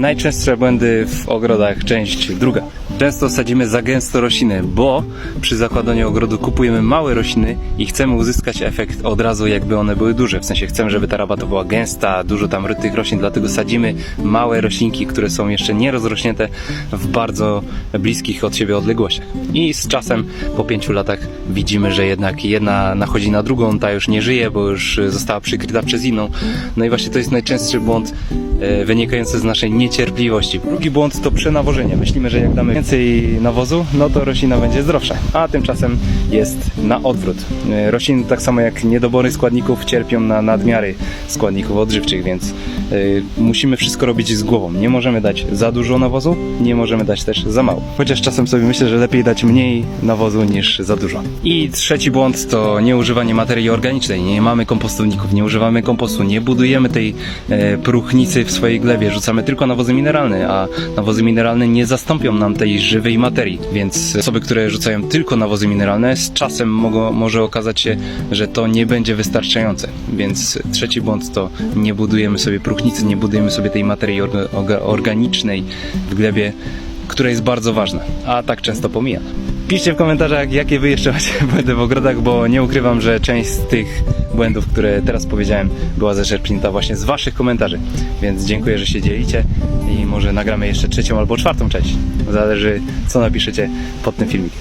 Najczęstsze błędy w ogrodach, część druga. Często sadzimy za gęsto rośliny, bo przy zakładaniu ogrodu kupujemy małe rośliny i chcemy uzyskać efekt od razu, jakby one były duże. W sensie chcemy, żeby ta rabata była gęsta, dużo tam tych roślin, dlatego sadzimy małe roślinki, które są jeszcze nierozrośnięte w bardzo bliskich od siebie odległościach. I z czasem, po pięciu latach, widzimy, że jednak jedna nachodzi na drugą, ta już nie żyje, bo już została przykryta przez inną. No i właśnie to jest najczęstszy błąd e, wynikający z naszej niecierpliwości. Drugi błąd to przenawożenie. Myślimy, że jak damy więcej nawozu, no to roślina będzie zdrowsza, a tymczasem jest na odwrót. E, Rośliny tak samo jak niedobory składników cierpią na nadmiary składników odżywczych, więc e, musimy wszystko robić z głową. Nie możemy dać za dużo nawozu, nie możemy dać też za mało. Chociaż czasem sobie myślę, że lepiej dać mniej nawozu niż za dużo. I trzeci błąd to nieużywanie materii organicznej. Nie mamy kompostowników, nie używamy kompostu, nie budujemy tej e, próchnicy w swojej glebie, rzucamy tylko nawozy mineralne, a nawozy mineralne nie zastąpią nam tej żywej materii. Więc osoby, które rzucają tylko nawozy mineralne, z czasem mogą, może okazać się, że to nie będzie wystarczające. Więc trzeci błąd to nie budujemy sobie próchnicy, nie budujemy sobie tej materii orga- orga- organicznej w glebie, która jest bardzo ważna, a tak często pomija. Piszcie w komentarzach, jakie wy jeszcze macie błędy w ogrodach, bo nie ukrywam, że część z tych błędów, które teraz powiedziałem, była zaczerpnięta właśnie z waszych komentarzy. Więc dziękuję, że się dzielicie i może nagramy jeszcze trzecią albo czwartą część. Zależy, co napiszecie pod tym filmikiem.